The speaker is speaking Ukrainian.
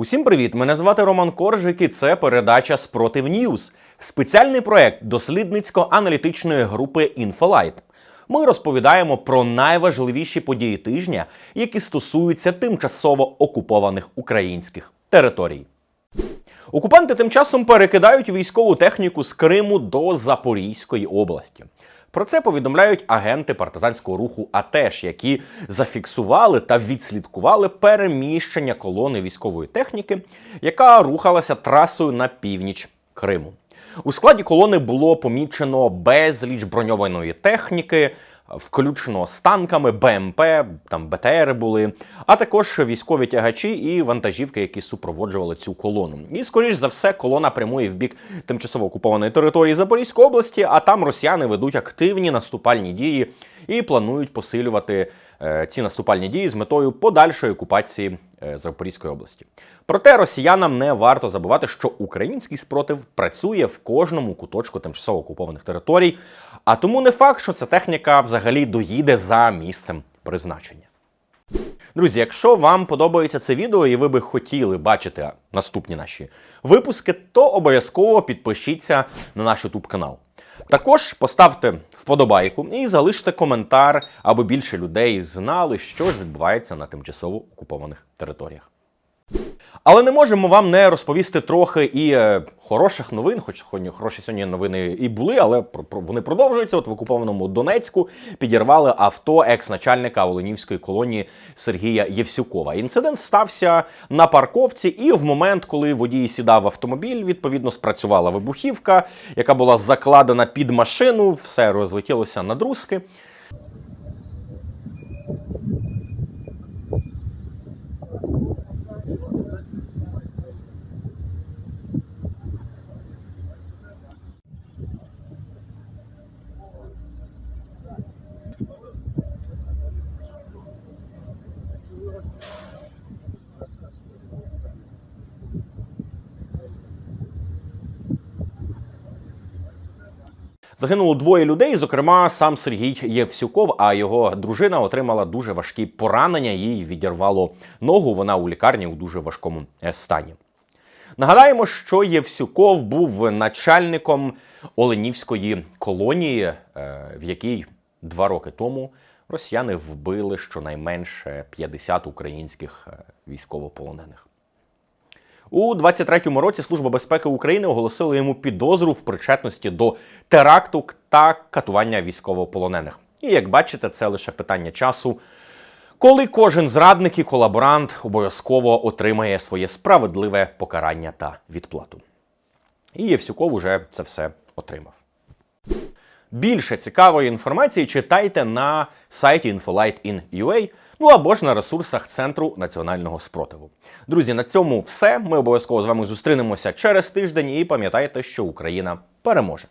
Усім привіт! Мене звати Роман Коржик і це передача Спротив Ньюз, спеціальний проект дослідницько-аналітичної групи Інфолайт. Ми розповідаємо про найважливіші події тижня, які стосуються тимчасово окупованих українських територій. Окупанти тим часом перекидають військову техніку з Криму до Запорізької області. Про це повідомляють агенти партизанського руху АТЕШ, які зафіксували та відслідкували переміщення колони військової техніки, яка рухалася трасою на північ Криму. У складі колони було помічено безліч броньованої техніки, включно з танками, БМП, там БТРи були, а також військові тягачі і вантажівки, які супроводжували цю колону. І, скоріш за все, колона прямує в бік тимчасово окупованої території Запорізької області, а там росіяни ведуть активні наступальні дії і планують посилювати е, ці наступальні дії з метою подальшої окупації Запорізької області. Проте росіянам не варто забувати, що український спротив працює в кожному куточку тимчасово окупованих територій, а тому не факт, що ця техніка взагалі доїде за місцем призначення. Друзі, якщо вам подобається це відео і ви би хотіли бачити наступні наші випуски, то обов'язково підпишіться на наш YouTube канал. Також поставте вподобайку і залиште коментар, аби більше людей знали, що ж відбувається на тимчасово окупованих територіях. Але не можемо вам не розповісти трохи і е, хороших новин, хоч хороші сьогодні новини і були, але про- вони продовжуються. От в окупованому Донецьку підірвали авто екс-начальника Оленівської колонії Сергія Євсюкова. Інцидент стався на парковці, і в момент, коли водій сідав в автомобіль, відповідно спрацювала вибухівка, яка була закладена під машину, все розлетілося на друзки. Загинуло двоє людей, зокрема, сам Сергій Євсюков, а його дружина отримала дуже важкі поранення. Їй відірвало ногу. Вона у лікарні у дуже важкому е, стані. Нагадаємо, що Євсюков був начальником Оленівської колонії, е, в якій два роки тому росіяни вбили щонайменше 50 українських е, військовополонених. У 23-му році Служба безпеки України оголосила йому підозру в причетності до теракту та катування військовополонених. І як бачите, це лише питання часу, коли кожен зрадник і колаборант обов'язково отримає своє справедливе покарання та відплату. І Євсюков уже це все отримав. Більше цікавої інформації читайте на сайті Infolight.in.ua, ну або ж на ресурсах Центру національного спротиву. Друзі, на цьому все. Ми обов'язково з вами зустрінемося через тиждень і пам'ятайте, що Україна переможе.